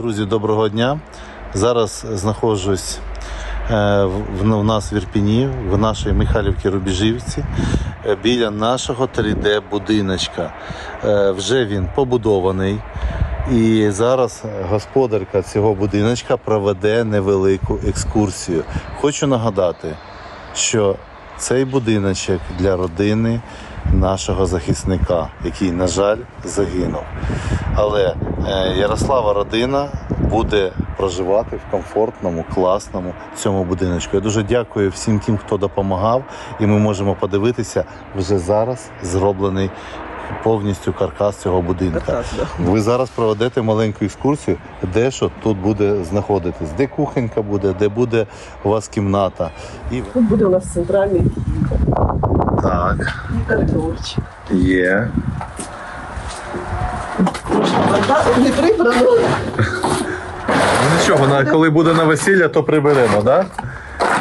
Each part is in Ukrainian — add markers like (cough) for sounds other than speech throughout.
Друзі, доброго дня. Зараз знаходжусь е, в, нас в Ірпіні, в нашій Михайлівці Рубіжівці, е, біля нашого 3D будиночка. Е, Вже він побудований. І зараз господарка цього будиночка проведе невелику екскурсію. Хочу нагадати, що цей будиночок для родини нашого захисника, який, на жаль, загинув. Але е, Ярослава родина буде проживати в комфортному, класному цьому будиночку. Я дуже дякую всім тим, хто допомагав, і ми можемо подивитися вже зараз зроблений повністю каркас цього будинка. Ви зараз проведете маленьку екскурсію, де що тут буде знаходитись, де кухонька буде, де буде у вас кімната. І Тут буде у нас центральний так, і коридорчик. є. Не прибрано. Ну нічого, коли буде на весілля, то приберемо, так?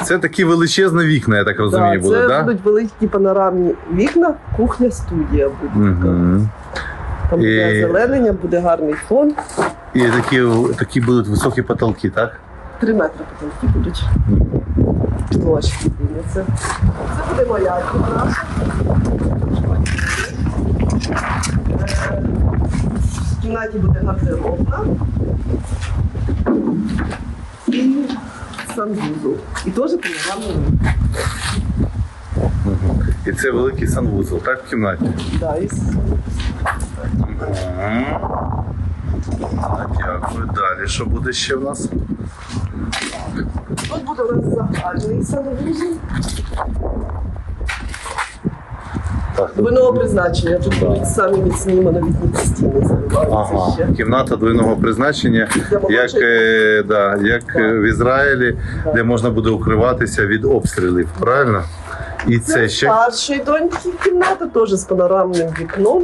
Це такі величезні вікна, я так розумію, Да, буде, це так? будуть великі панорамні вікна, кухня, студія буде. Угу. Там буде І- озеленення, буде гарний фон. І такі, такі будуть високі потолки, так? Три метри потолки будуть. Підложки це. Це буде моя кімната. Е, В кімнаті буде гардеробна. Санвузол. І теж панорамний вид. І це великий санвузол, так, в кімнаті? Да, і Так, дякую. Далі що буде ще в нас? Тут буде у нас загальний санвузол. Двойного призначення. Тут будуть самі міцні монолітні стіни заливаються Ага, ще. кімната двойного призначення, як, е, да, як е, в Ізраїлі, Да. де можна буде укриватися від обстрілів, правильно? І це Це ще, старшої доньки кімната, теж з панорамним вікном.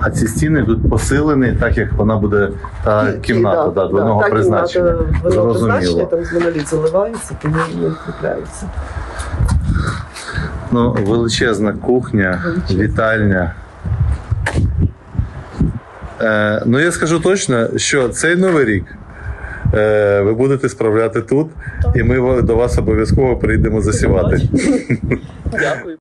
а ці стіни тут посилені, так як вона буде та Тільки, кімната да, двойного та призначення. Кімната двойного призначення, там з моноліт заливається, тому не укріпляється. Ну, величезна кухня, Величезна. вітальня. Е, ну, я скажу точно, що цей новий рік е, ви будете справляти тут, і ми до вас обов'язково прийдемо засівати. (laughs) Дякую.